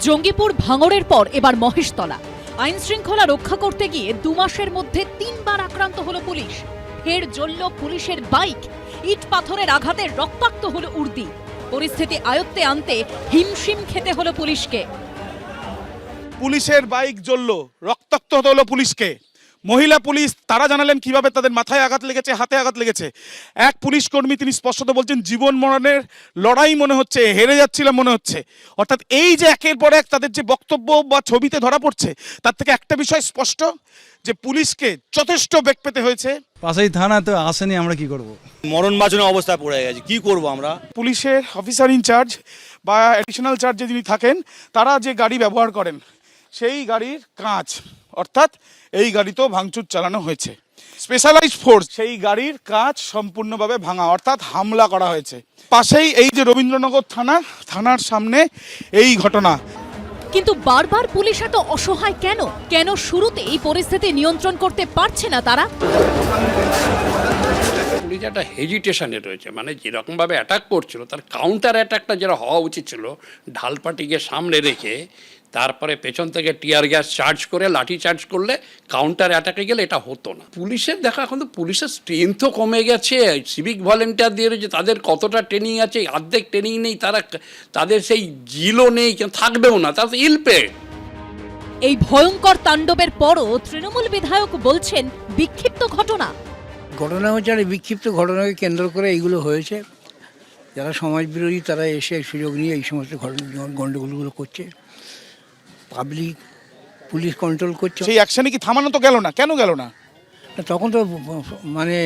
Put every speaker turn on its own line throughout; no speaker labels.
জঙ্গিপুর ভাঙড়ের পর এবার মহেশতলা। আইন শৃঙ্খলা রক্ষা করতে গিয়ে দু মাসের মধ্যে তিনবার আক্রান্ত হলো পুলিশ। ফের জ্বলল পুলিশের বাইক। ইট পাথরের আঘাতে রক্তাক্ত হলো উর্দি। পরিস্থিতি আয়ত্তে আনতে হিমশিম খেতে হলো পুলিশকে।
পুলিশের বাইক জ্বলল, রক্তাক্ত হলো পুলিশকে। মহিলা পুলিশ তারা জানালেন কীভাবে তাদের মাথায় আঘাত লেগেছে হাতে আঘাত লেগেছে। এক পুলিশ কর্মী তিনি স্পষ্টত বলছেন জীবন মরণের লড়াই মনে হচ্ছে হেরে যাচ্ছিলাম মনে হচ্ছে। অর্থাৎ এই যে একের পর এক তাদের যে বক্তব্য বা ছবিতে ধরা পড়ছে তার থেকে একটা বিষয় স্পষ্ট যে পুলিশকে যথেষ্ট বেগ পেতে হয়েছে।
পাশেই থানা তো আসেনি আমরা কি করব?
মরণ বাঁচানো অবস্থায় পড়ে গেছে কি করব আমরা?
পুলিশের অফিসার ইনচার্জ বা অ্যাডিশনাল চার্জ যিনি থাকেন তারা যে গাড়ি ব্যবহার করেন সেই গাড়ির কাঁচ অর্থাৎ এই গাড়িতেও ভাঙচুর চালানো হয়েছে। স্পেশালাইজ ফোর্স সেই গাড়ির কাজ সম্পূর্ণভাবে ভাঙা, অর্থাৎ হামলা করা হয়েছে। পাশেই এই যে রবীন্দ্রনগর থানা, থানার সামনে এই ঘটনা।
কিন্তু বারবার পুলিশ এত অসহায় কেন? কেন শুরুতে এই পরিস্থিতি নিয়ন্ত্রণ করতে পারছে না তারা?
পুলিশ একটা হেজিটেশনে রয়েছে মানে যেরকমভাবে অ্যাটাক করছিল, তার কাউন্টার অ্যাটাকটা যেটা হওয়া উচিত ছিল ঢালপাটিকে সামনে রেখে, তারপরে পেছন থেকে টিয়ার গ্যাস চার্জ করে, লাঠি চার্জ করলে কাউন্টার অ্যাটাকে গেলে এটা হতো না। পুলিশের দেখা এখন তো পুলিশের স্ট্রেংথও কমে গেছে সিভিক ভলেন্টিয়ার দিয়ে রয়েছে তাদের কতটা ট্রেনিং আছে, অর্ধেক ট্রেনিং নেই, তারা তাদের সেই জিলও নেই থাকবেও না, তারা ইলপেড
এই ভয়ঙ্কর তাণ্ডবের পরও তৃণমূল বিধায়ক বলছেন, বিক্ষিপ্ত ঘটনা।
ঘটনা হচ্ছে আর বিক্ষিপ্ত ঘটনাকে কেন্দ্র করে এইগুলো হয়েছে। যারা সমাজ বিরোধী তারা এসে সুযোগ নিয়ে এই সমস্ত ঘটনা গণ্ডগোলগুলো করছে। পাবলিক পুলিশ কন্ট্রোল করছে।
সেই অ্যাকশনে কি থামানো তো গেল না? কেন গেল না?
তখন তো মানে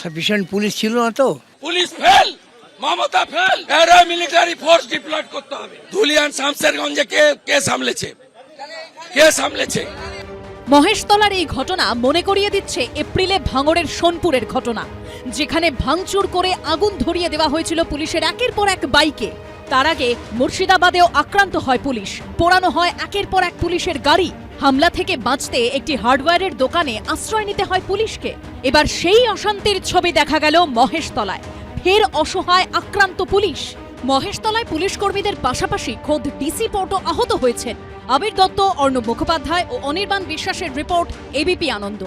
সাফিসিয়েন্ট পুলিশ ছিল না তো।
Police fail! Mamata fail! Paramilitary force deployed করতে হবে। ধুলিয়ান শামসেরগঞ্জে কে কে সামলেছে? কে সামলেছে?
মহেশতলার এই ঘটনা মনে করিয়ে দিচ্ছে এপ্রিলে ভাঙড়ের সোনপুরের ঘটনা। যেখানে ভাঙচুর করে আগুন ধরিয়ে দেওয়া হয়েছিল পুলিশের একের পর এক বাইকে। তার আগে মুর্শিদাবাদেও আক্রান্ত হয় পুলিশ। পোড়ানো হয় একের পর এক পুলিশের গাড়ি। হামলা থেকে বাঁচতে একটি হার্ডওয়্যারের দোকানে আশ্রয় নিতে হয় পুলিশকে। এবার সেই অশান্তির ছবি দেখা গেল মহেশতলায়। ফের অসহায় আক্রান্ত পুলিশ। মহেশতলায় পুলিশ কর্মীদের পাশাপাশি খোদ ডিসি পোর্টও আহত হয়েছেন আবির দত্ত, অর্ণব মুখোপাধ্যায় ও অনির্বাণ বিশ্বাসের রিপোর্ট, এবিপি আনন্দ।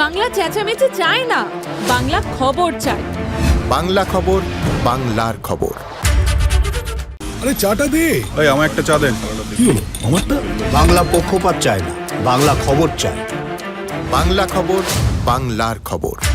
বাংলা চেঁচামেচি চায় না, বাংলা খবর চায়।
বাংলা খবর, বাংলার খবর।
আরে চাটা দে।
ওই আমার একটা চা দেন।
কি হলো? আমারটা?
বাংলা পক্ষপাত চায় না বাংলা খবর চায়। বাংলা খবর বাংলার খবর।